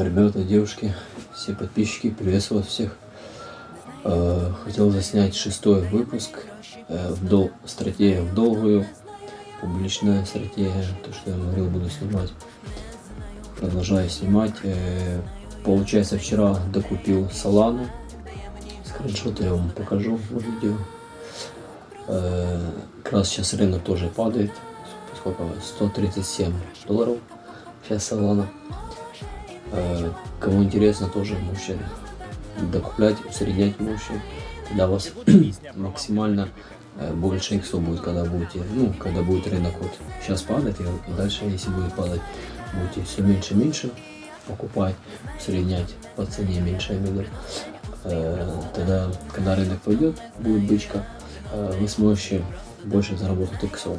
Ребята, девушки, все подписчики, приветствую вас всех. Э, Хотел заснять шестой выпуск э, в дол... стратегия в долгую, публичная стратегия, то, что я говорил, буду снимать. Продолжаю снимать. Э, Получается, вчера докупил Солану. Скриншоты я вам покажу в видео. Как раз сейчас рынок тоже падает. Сколько? 137 долларов. Сейчас Солана. Э, Кому интересно, тоже можете докуплять, усреднять можете. Тогда вас максимально э, больше иксов будет, когда будете, ну, когда будет рынок вот сейчас падать, и дальше, если будет падать, будете все меньше и меньше покупать, усреднять по цене меньше, я имею. Э, Тогда, когда рынок пойдет, будет бычка, вы сможете больше заработать иксов.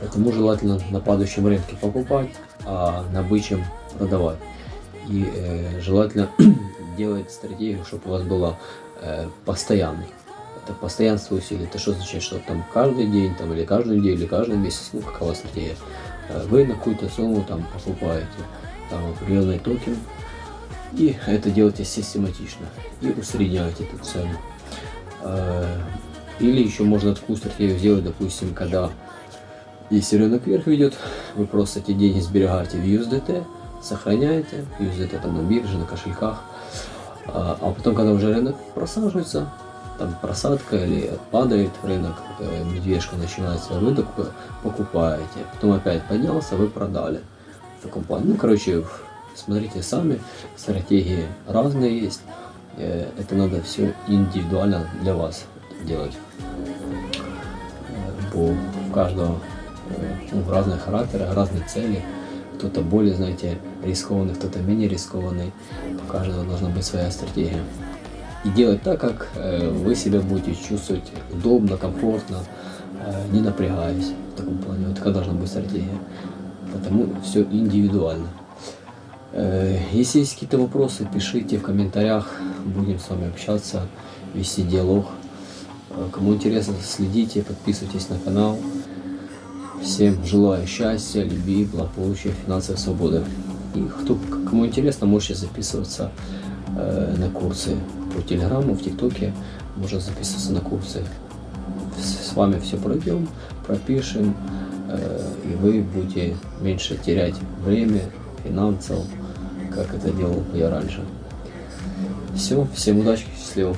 Поэтому желательно на падающем рынке покупать, а на бычьем продавать. И э, желательно делать стратегию, чтобы у вас была э, постоянной. Это постоянство усилий. Это что означает, что там каждый день, там, или каждую неделю, или каждый месяц, ну какова стратегия, э, вы на какую-то сумму там покупаете там определенный токен, и это делаете систематично. И усредняете эту цену. Э, Или еще можно такую стратегию сделать, допустим, когда если рынок вверх ведет, вы просто эти деньги сберегаете в USDT, сохраняете, USDT там на бирже, на кошельках, а, а потом, когда уже рынок просаживается, там просадка или падает рынок, э, медвежка начинается, вы покупаете, потом опять поднялся, вы продали. В таком плане. Ну, короче, смотрите сами, стратегии разные есть, Э, это надо все индивидуально для вас делать. Э, Бо у каждого э, ну, разные характеры, разные цели. Кто-то более, знаете, рискованный, кто-то менее рискованный. У каждого должна быть своя стратегия. И делать так, как э, вы себя будете чувствовать удобно, комфортно, э, не напрягаясь. В таком плане. Вот такая должна быть стратегия. Потому все индивидуально. Э, Если есть какие-то вопросы, пишите в комментариях. Будем с вами общаться, вести диалог. Кому интересно, следите, подписывайтесь на канал. Всем желаю счастья, любви, благополучия, финансовой свободы. И кто, кому интересно, можете записываться э, на курсы по телеграмму, в тиктоке. Можно записываться на курсы. С, с вами все пройдем, пропишем, э, и вы будете меньше терять время, финансов, как это делал я раньше. Все, всем удачи, счастливо.